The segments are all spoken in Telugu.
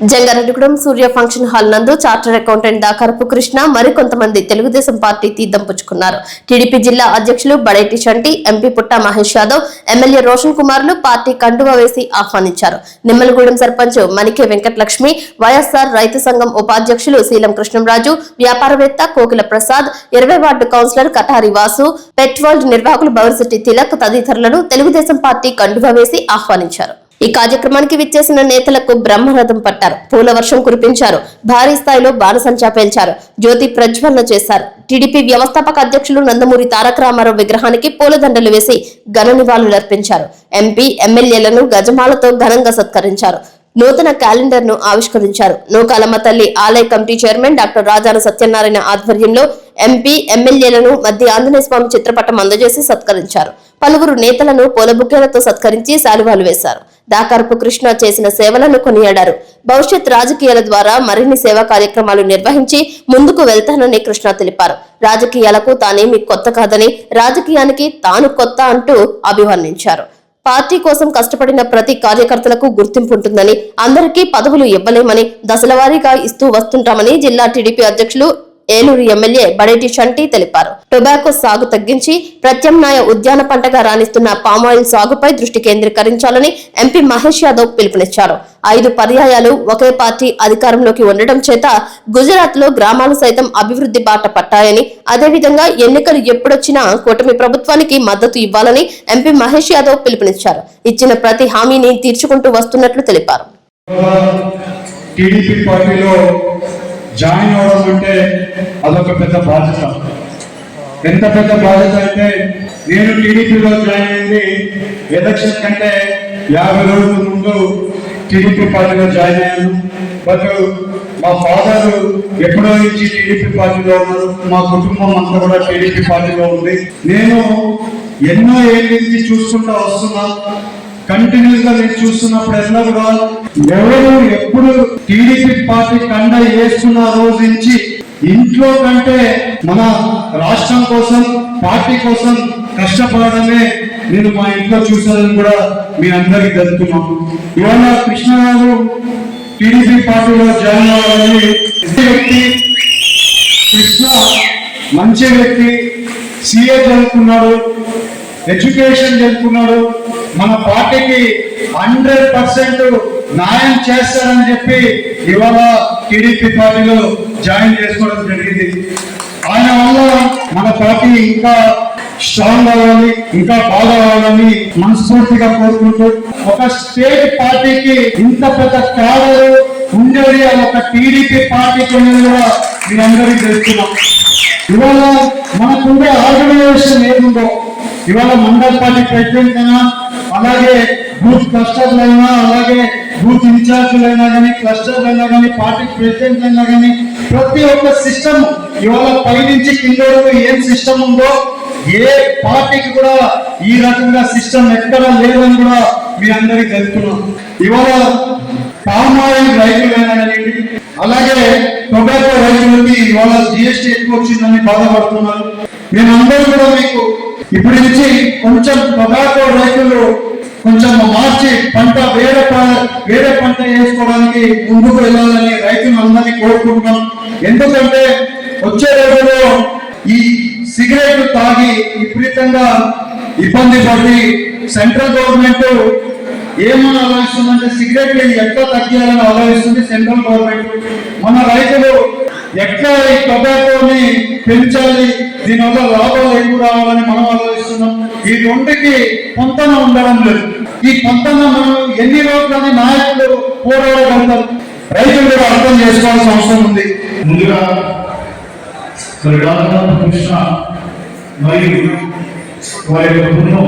జంగారెడ్డిగూడెం సూర్య ఫంక్షన్ హాల్ నందు చార్టర్డ్ అకౌంటెంట్ దాకరపు కృష్ణ మరికొంతమంది తెలుగుదేశం పార్టీ తీర్థం పుచ్చుకున్నారు. టీడీపీ జిల్లా అధ్యక్షులు బడేటి చంటి ఎంపీ పుట్ట మహేష్ యాదవ్ ఎమ్మెల్యే రోషన్ కుమార్లు పార్టీ కండువా వేసి ఆహ్వానించారు. నిమ్మలగూడెం సర్పంచ్ మణికే వెంకటలక్ష్మి వైఎస్ఆర్ రైతు సంఘం ఉపాధ్యక్షులు శీలం కృష్ణంరాజు వ్యాపారవేత్త కోకిల ప్రసాద్ ఇరవై ward councillor Katari Vasu pet world నిర్వాహకులు బౌరిశెట్టి తిలక్ తదితరులను తెలుగుదేశం పార్టీ కండువా వేసి ఆహ్వానించారు. ఈ కార్యక్రమానికి విచ్చేసిన నేతలకు బ్రహ్మరథం పట్టారు. పూల వర్షం కురిపించారు. భారీ స్థాయిలో బాణసంచా పేల్చారు. జ్యోతి ప్రజ్వలన చేశారు. టీడీపీ వ్యవస్థాపక అధ్యక్షులు నందమూరి తారక రామారావు విగ్రహానికి పూలదండలు వేసి ఘన నివాళులర్పించారు ఎంపీ ఎమ్మెల్యేలను గజమాలతో ఘనంగా సత్కరించారు. నూతన క్యాలెండర్ను ఆవిష్కరించారు. నూకాలమ్మ తల్లి ఆలయ committee chairman doctor Rajana Satyanarayana ఆధ్వర్యంలో ఎంపీ ఎమ్మెల్యేలను మధ్య ఆంజనేయ స్వామి చిత్రపటం అందజేసి సత్కరించారు. పలువురు నేతలను పూలబుక్కేలతో సత్కరించి శాలువాలు వేశారు. దాకర్పు కృష్ణ చేసిన సేవలను కొనియాడారు. భవిష్యత్ రాజకీయాల ద్వారా మరిన్ని సేవా కార్యక్రమాలు నిర్వహించి ముందుకు వెళ్తానని కృష్ణ తెలిపారు. రాజకీయాలకు తానేమి కొత్త కాదని రాజకీయానికి తాను కొత్త అంటూ అభివర్ణించారు. పార్టీ కోసం కష్టపడిన ప్రతి కార్యకర్తలకు గుర్తింపు ఉంటుందని అందరికీ పదవులు ఇవ్వలేమని దశలవారీగా ఇస్తూ వస్తుంటామని జిల్లా టీడీపీ అధ్యక్షులు ఏలూరు ఎమ్మెల్యే బడేటి షంటి తెలిపారు. టొబాకో సాగు తగ్గించి ప్రత్యామ్నాయ ఉద్యాన పంటగా రాణిస్తున్న పామాయిల్ సాగుపై దృష్టి కేంద్రీకరించాలని ఎంపీ మహేష్ యాదవ్ పిలుపునిచ్చారు. ఐదు పర్యాయాలు ఒకే పార్టీ అధికారంలోకి ఉండడం చేత గుజరాత్లో గ్రామాలు సైతం అభివృద్ధి బాట పట్టాయని అదేవిధంగా ఎన్నికలు ఎప్పుడొచ్చినా కూటమి ప్రభుత్వానికి మద్దతు ఇవ్వాలని ఎంపీ మహేష్ యాదవ్ పిలుపునిచ్చారు. ఇచ్చిన ప్రతి హామీని తీర్చుకుంటూ వస్తున్నట్లు తెలిపారు. టీడీపీ పార్టీలో జాయిన్ అవ్వడం అంటే అదొక పెద్ద బాధ్యత. ఎంత పెద్ద బాధ్యత అంటే నేను టీడీపీలో జాయిన్ అయింది ఎలక్షన్ కంటే యాభై రోజుల ముందు టీడీపీ పార్టీలో జాయిన్ అయ్యాను. బట్ మా ఫాదర్ ఎప్పుడో నుంచి టీడీపీ పార్టీలో ఉన్నారు. మా కుటుంబం అంతా కూడా టీడీపీ పార్టీలో ఉంది. నేను ఎన్నో ఏళ్ళ నుంచి చూసుకుంటూ వస్తున్నా. కంటిన్యూస్గా నేను చూస్తున్నప్పుడు కూడా ఎవరు ఎప్పుడు టీడీపీ పార్టీ కండ వేసుకున్న రోజు నుంచి ఇంట్లో కంటే మన రాష్ట్రం కోసం పార్టీ కోసం కష్టపడమే నేను మా ఇంట్లో చూసానని కూడా మీ అందరికి తెలుపుతున్నాను ఇవాళ కృష్ణరావు టీడీపీ పార్టీలో జాయిన్ అవ్వాలని వ్యక్తి కృష్ణ మంచి వ్యక్తి సీఏ చదువుకున్నాడు ఎడ్యుకేషన్ చదువుకున్నాడు మన పార్టీకి హండ్రెడ్ పర్సెంట్ న్యాయం చేస్తారని చెప్పి ఇవాళ టీడీపీ పార్టీలో జాయిన్ చేసుకోవడం జరిగింది. ఆయన వల్ల మన పార్టీ ఇంకా స్ట్రాంగ్ అవ్వాలి ఇంకా బాగా అవ్వాలని మనస్ఫూర్తిగా కోరుకుంటూ ఒక స్టేట్ పార్టీకి ఇంత పెద్ద కాడరు ఉండేది ఒక టీడీపీ పార్టీకి కూడా మీ అందరికీ తెలుస్తున్నాం. ఇవాళ మనకుండే ఆర్గనైజేషన్ ఏముందో? ఇవాళ మండల్ పార్టీ ప్రెసిడెంట్ అయినా అలాగే బూత్ క్లస్టర్లు అయినా అలాగే బూత్ ఇన్ఛార్జీలైనా కానీ క్లస్టర్లు అయినా కానీ పార్టీ ప్రెసిడెంట్ అయినా కానీ ప్రతి ఒక్క సిస్టమ్ ఇవాళ పైనుంచి కింద వరకు ఏం సిస్టమ్ ఉందో ఏ పార్టీకి కూడా ఈ రకంగా సిస్టమ్ ఎక్కడా లేదని కూడా మీ అందరికీ తెలుపుతున్నాం. ఇవాళ పామాయిల్ రైతులైనా కానీ అలాగే టొబాకో రైతులకి ఇవాళ జిఎస్టీ ఎక్కువ వచ్చిందని బాధపడుతున్నారు. మేమందరూ కూడా మీకు ఇప్పటి నుంచి కొంచెం టొబాకో రైతులు కొంచెం మార్చి పంట వేరే వేరే పంట వేసుకోవడానికి ముందుకు వెళ్ళాలని రైతులు అందరినీ కోరుకుంటున్నాం. ఎందుకంటే వచ్చే రోజుల్లో ఈ సిగరెట్ తాగి విపరీతంగా ఇబ్బంది పడి సెంట్రల్ గవర్నమెంట్ ఏమని ఆలోచిస్తుందంటే సిగరెట్ ఎట్లా తగ్గియాలని ఆలోచిస్తుంది సెంట్రల్ గవర్నమెంట్. మన రైతులు ఎట్లా ఈ టొబాకోని పెంచాలి? దీనివల్ల లాభాలు ఎక్కువ రావాలని మనం ఆలోచిస్తున్నాం. ఈ రెండుకి పొంతన ఉండడం లేదు. ఈ పొంతన ఎన్ని రోజులని నాయకులు పోరాడగలుగుతారు? రైతులు కూడా అర్థం చేసుకోవాల్సిన అవసరం ఉంది. ముందుగా మరి రాజనాథ కృష్ణ మరియు వారి యొక్క బృందం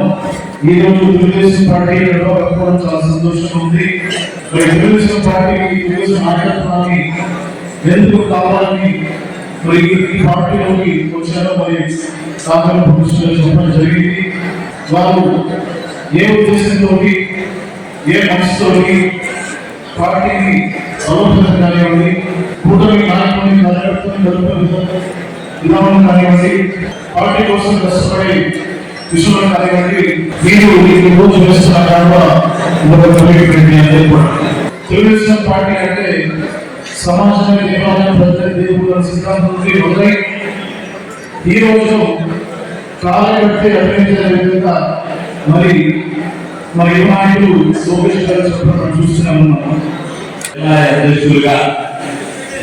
ఈ రోజు తెలుగుదేశం పార్టీ నిలవకపోవడం చాలా సంతోషంగా ఉంది. మరి తెలుగుదేశం పార్టీ ఈరోజు నాయకత్వాన్ని ఎందుకు కావాలని మరి ఈ పార్టీలోకి వచ్చారో మరి సాధారణ కృష్ణ చెప్పడం జరిగింది. వారు ఏ ఉద్దేశంతో ఏ మనసుతోటి పార్టీని సమర్థన కానివ్వండి కూటమి నాయకుడిని కార్యకర్తని గడుపుతున్న కానివ్వండి పార్టీ కోసం కష్టపడే విషయంలో కానివ్వండి మీరు ఈ రోజు వేస్తున్న తెలుగుదేశం పార్టీ అంటే సమాజంలో నివారణ భద్రత దేవుల సిద్ధాంతం మొదలై ఈ రోజు కాలగట్టి అభినందించిన విధంగా మరి మరి నాయకులు లోకేష్ గారు చెప్పడం చూస్తూనే అధ్యక్షులుగా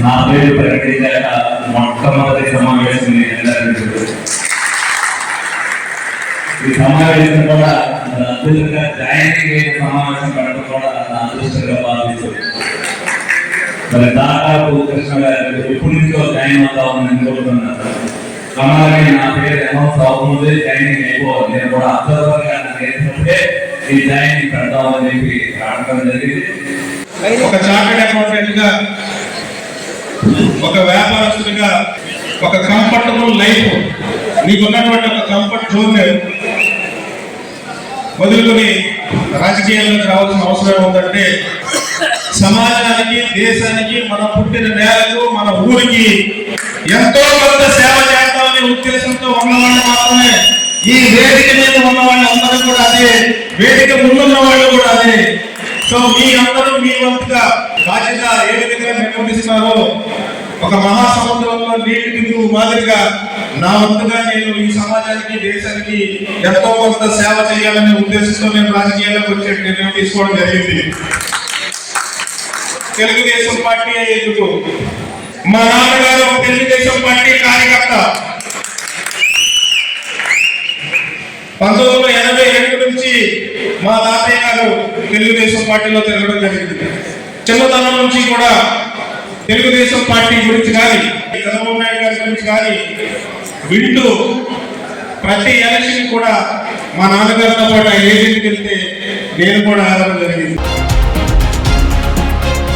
నా పేరు ప్రకటించాక మొట్టమొదటి సమావేశం ఈ సమావేశం కూడా అద్భుతంగా జాయినింగ్ అయిన సమావేశం పెట్టడం కూడా నా అదృష్టంగా భావిస్తుంది మరి దాదాపు కృష్ణ గారు ఎప్పటి నుంచో జాయిన్ అవుతా ఉందని కోరుతున్నారు అలాగే నా పేరు అనౌన్స్ అవుతుంది జాయినింగ్ అయిపోవాలి. నేను కూడా అబ్జర్వర్ గా ఈ న్యాయాన్ని పెడతామని చెప్పి రావడం జరిగింది. ఒక చార్టెడ్ అకౌంటెంట్గా ఒక వ్యాపారస్తుడిగా ఒక కంఫర్టబుల్ లైఫ్ నీకున్నటువంటి ఒక కంఫర్ట్ జోన్ వదులుకొని రాజకీయాల్లోకి రావాల్సిన అవసరం ఉందంటే సమాజానికి దేశానికి మన పుట్టిన నేలకు మన ఊరికి ఎంతో కొంత సేవ చేద్దామనే ఉద్దేశంతో ఉన్నవాళ్ళు మాత్రమే ఈ వేదిక మీద ఉన్న వాళ్ళు అందరూ కూడా అదే వేదిక ముందున్న వాళ్ళు కూడా అదే. సో మీ అందరూ మీ వంతుగా బాధ్యత ఏ విధంగా నిర్వహిస్తున్నారో ఒక మహాసముద్రంలో నీటి బిందువు మాదిరిగా నా వంతుగా నేను ఈ సమాజానికి దేశానికి ఎంతో కొంత సేవ చేయాలనే ఉద్దేశంతో నేను రాజకీయాలకు వచ్చే నిర్ణయం తీసుకోవడం జరిగింది. తెలుగుదేశం పార్టీ ఎందుకు? మా నాన్నగారు తెలుగుదేశం పార్టీ కార్యకర్త పంతొమ్మిది వందల ఎనభై ఏడు నుంచి మా తాతయ్య గారు తెలుగుదేశం పార్టీలో తిరగడం జరిగింది. చిన్నతనం నుంచి కూడా తెలుగుదేశం పార్టీ గురించి కానీ చంద్రబాబు నాయుడు గారి గురించి కానీ వింటూ ప్రతి ఎలక్షన్ కూడా మా నాన్నగారితో పాటు ఆ ఏజెంట్కి వెళ్తే నేను కూడా ఆడడం జరిగింది.